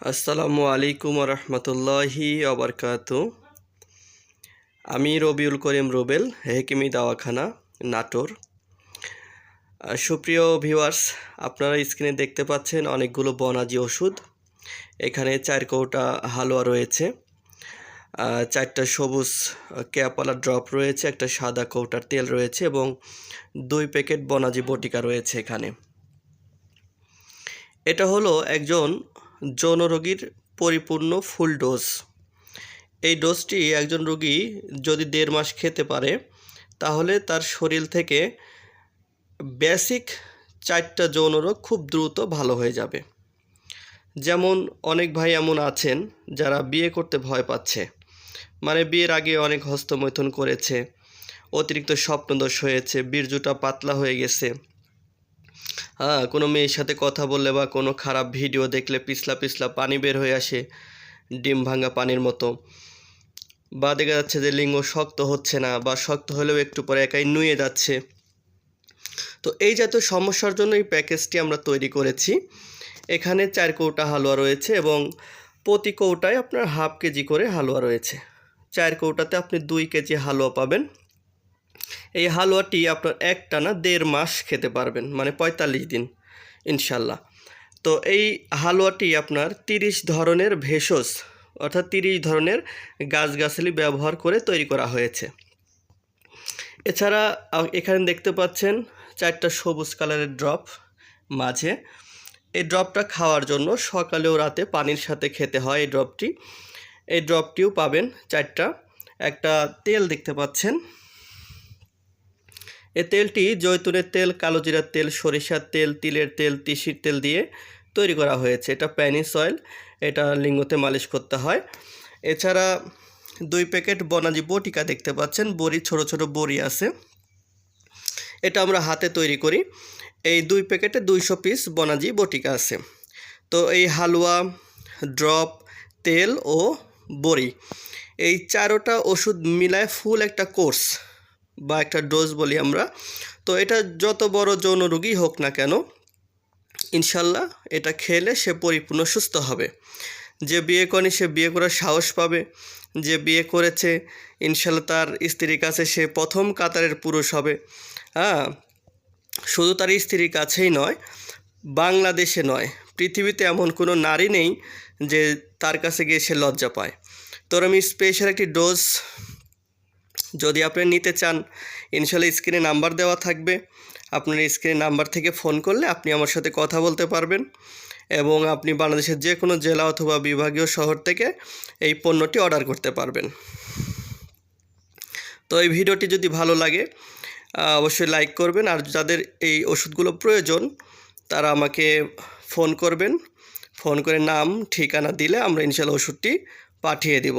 আসসালামু আলাইকুম রহমতুল্লাহি অবরকাত আমি রবিউল করিম রুবেল, হেকিমি দাওয়াখানা, নাটোর। সুপ্রিয় ভিউয়ার্স, আপনারা স্ক্রিনে দেখতে পাচ্ছেন অনেকগুলো বনাজি ওষুধ। এখানে চার কৌটা হালুয়া রয়েছে চারটা সবুজ ক্যাপালা ড্রপ রয়েছে, একটা সাদা কৌটার তেল রয়েছে এবং দুই প্যাকেট বনাজি বটিকা রয়েছে এখানে। এটা হলো একজন যৌন রোগীর পরিপূর্ণ ফুল ডোজ। এই ডোজটি একজন রোগী যদি দেড় মাস খেতে পারে, তাহলে তার শরীর থেকে বেসিক চারটা যৌন রোগ খুব দ্রুত ভালো হয়ে যাবে। যেমন অনেক ভাই এমন আছেন যারা বিয়ে করতে ভয় পাচ্ছে। মানে বিয়ের আগে অনেক হস্তমৈথুন করেছে, অতিরিক্ত স্বপ্নদোষ হয়েছে, বীর্যটা পাতলা হয়ে গেছে। হ্যাঁ কোনো মেয়ের সাথে কথা বললে বা কোনো খারাপ ভিডিও দেখলে পিছলা পিছলা পানি বের হয়ে আসে, ডিম ভাঙা পানির মতো। বা দেখা যাচ্ছে যে লিঙ্গ শক্ত হচ্ছে না বা শক্ত হলেও একটু পরে একাই নুয়ে যাচ্ছে। তো এই জাতীয় সমস্যার জন্য এই প্যাকেজটি আমরা তৈরি করেছি। এখানে চার কৌটা হালুয়া রয়েছে এবং প্রতি কৌটায় আপনার হাফ কেজি করে হালুয়া রয়েছে। চার কৌটাতে আপনি দুই কেজি হালুয়া পাবেন। এই হালুয়াটি আপনার একটানা দেড় মাস খেতে পারবেন মানে পঁয়তাল্লিশ দিন, ইনশাল্লাহ। তো এই হালুয়াটি আপনার তিরিশ ধরনের ভেষজ, অর্থাৎ তিরিশ ধরনের গাছগাছালি ব্যবহার করে তৈরি করা হয়েছে। এছাড়া এখানে দেখতে পাচ্ছেন চারটা সবুজ কালারের ড্রপ মাঝে। এই ড্রপটা খাওয়ার জন্য সকালে ও রাতে পানির সাথে খেতে হয় এই ড্রপটি। এই ড্রপটিও পাবেন চারটা, একটা তেল দেখতে পাচ্ছেন। এ তেলটি জৈতুনের তেল, কালো জিরার তেল, সরিষার তেল, তিলের তেল, তিসির তেল দিয়ে তৈরি করা হয়েছে। এটা প্যানিস অয়েল, এটা লিঙ্গতে মালিশ করতে হয়। এছাড়া দুই প্যাকেট বনাজি বটিকা দেখতে পাচ্ছেন, বড়ি, ছোট ছোট বড়ি আছে। এটা আমরা হাতে তৈরি করি। এই দুই প্যাকেটে দুইশো পিস বনাজি বটিকা আছে। তো এই হালুয়া, ড্রপ, তেল ও বড়ি। এই চারোটা ওষুধ মিলায় ফুল একটা কোর্স। বা একটা ডোজ বলি আমরা। তো এটা যত বড় যৌন রোগী হোক না কেন, ইনশাল্লাহ এটা খেলে সে পরিপূর্ণ সুস্থ হবে। যে বিয়ে করেনি সে বিয়ে করার সাহস পাবে। যে বিয়ে করেছে, ইনশাল্লাহ তার স্ত্রীর কাছে সে প্রথম কাতারের পুরুষ হবে। হ্যাঁ শুধু তার স্ত্রীর কাছেই নয়, বাংলাদেশে নয়, পৃথিবীতে এমন কোনো নারী নেই যে তার কাছে গিয়ে সে লজ্জা পায়। তোর আমি স্পেশাল একটি ডোজ যদি আপনি নিতে চান, ইনশাল্লাহ স্ক্রিনে নাম্বার দেওয়া থাকবে। আপনার স্ক্রিনে নাম্বার থেকে ফোন করলে আপনি আমার সাথে কথা বলতে পারবেন এবং আপনি বাংলাদেশের যে কোনো জেলা অথবা বিভাগীয় শহর থেকে এই পণ্যটি অর্ডার করতে পারবেন। তো এই ভিডিওটি যদি ভালো লাগে অবশ্যই লাইক করবেন আর যাদের এই ওষুধগুলো প্রয়োজন, তারা আমাকে ফোন করবেন। ফোন করে নাম, ঠিকানা দিলে আমরা ইনশাল্লাহ ওষুধটি পাঠিয়ে দেব।